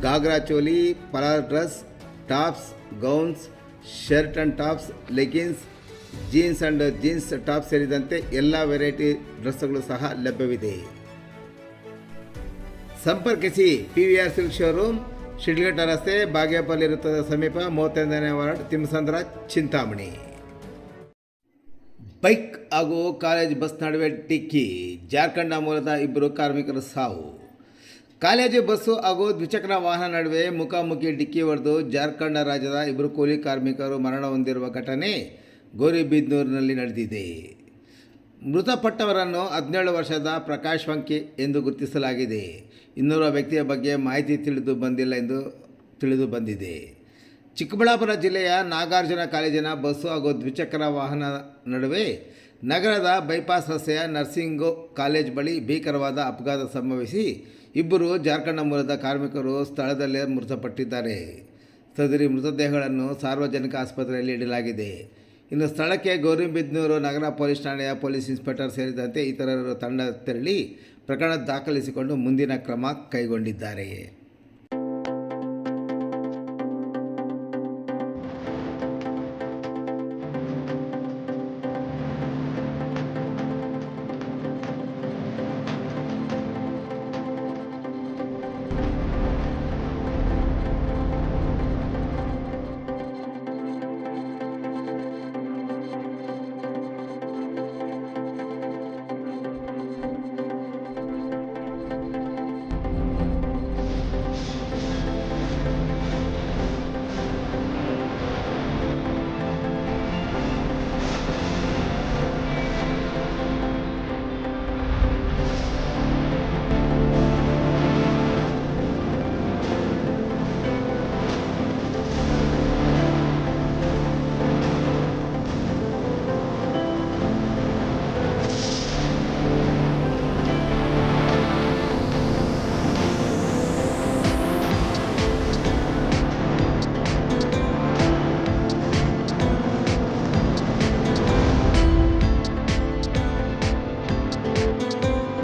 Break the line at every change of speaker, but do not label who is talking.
Ghagra choli ಪಲಾರ್ dress, tops, gowns, shirt and tops leggings jeans and jeans top ಸೇರಿದಂತೆ ಎಲ್ಲ variety ಡ್ರೆಸ್ಗಳು ಸಹ ಲಭ್ಯವಿದೆ. ಸಂಪರ್ಕಿಸಿ P V R silk showroom, Sidlaghatta ರಸ್ತೆ, ಬಾಗೇಪಲ್ಲಿ ವೃತ್ತದ ಸಮೀಪ, ಮೂವತ್ತೈದನೇ ವಾರ್ಡ್ ತಿಮ್ಮಸಂದ್ರ ಚಿಂತಾಮಣಿ. ಬೈಕ್ ಹಾಗೂ ಕಾಲೇಜ್ ಬಸ್ ನಡುವೆ ಟಿಕ್ಕಿ ಜಾರ್ಖಂಡ ಮೂಲದ ಇಬ್ಬರು ಕಾರ್ಮಿಕರು ಸಾವು. ಕಾಲೇಜು, ಬಸ್ಸು ಹಾಗೂ ದ್ವಿಚಕ್ರ ವಾಹನ ನಡುವೆ ಮುಖಾಮುಖಿ ಡಿಕ್ಕಿ ಹೊಡೆದು ಜಾರ್ಖಂಡ ರಾಜ್ಯದ ಇಬ್ಬರು ಕೂಲಿ ಕಾರ್ಮಿಕರು ಮರಣ ಹೊಂದಿರುವ ಘಟನೆ ಗೌರಿಬಿದ್ನೂರಿನಲ್ಲಿ ನಡೆದಿದೆ. ಮೃತಪಟ್ಟವರನ್ನು ಹದಿನೇಳು ವರ್ಷದ ಪ್ರಕಾಶ್ ವಂಕಿ ಎಂದು ಗುರುತಿಸಲಾಗಿದೆ. ಇನ್ನೂರ ವ್ಯಕ್ತಿಯ ಬಗ್ಗೆ ಮಾಹಿತಿ ತಿಳಿದು ಬಂದಿಲ್ಲ ಎಂದು ತಿಳಿದು ಬಂದಿದೆ. ಚಿಕ್ಕಬಳ್ಳಾಪುರ ಜಿಲ್ಲೆಯ ನಾಗಾರ್ಜುನ ಕಾಲೇಜಿನ ಬಸ್ಸು ಹಾಗೂ ದ್ವಿಚಕ್ರ ವಾಹನ ನಡುವೆ ನಗರದ ಬೈಪಾಸ್ ರಸ್ತೆಯ ನರ್ಸಿಂಗೋ ಕಾಲೇಜ್ ಬಳಿ ಭೀಕರವಾದ ಅಪಘಾತ ಸಂಭವಿಸಿ ಇಬ್ಬರು ಜಾರ್ಖಂಡ್ ಮೂಲದ ಕಾರ್ಮಿಕರು ಸ್ಥಳದಲ್ಲೇ ಮೃತಪಟ್ಟಿದ್ದಾರೆ. ಸದರಿ ಮೃತದೇಹಗಳನ್ನು ಸಾರ್ವಜನಿಕ ಆಸ್ಪತ್ರೆಯಲ್ಲಿ ಇಡಲಾಗಿದೆ. ಇನ್ನು ಸ್ಥಳಕ್ಕೆ ಗೌರಿಬಿದ್ನೂರು ನಗರ ಪೊಲೀಸ್ ಠಾಣೆಯ ಪೊಲೀಸ್ ಇನ್ಸ್ಪೆಕ್ಟರ್ ಸೇರಿದಂತೆ ಇತರರು ತಂಡ ತೆರಳಿ ಪ್ರಕರಣ ದಾಖಲಿಸಿಕೊಂಡು ಮುಂದಿನ ಕ್ರಮ ಕೈಗೊಂಡಿದ್ದಾರೆ.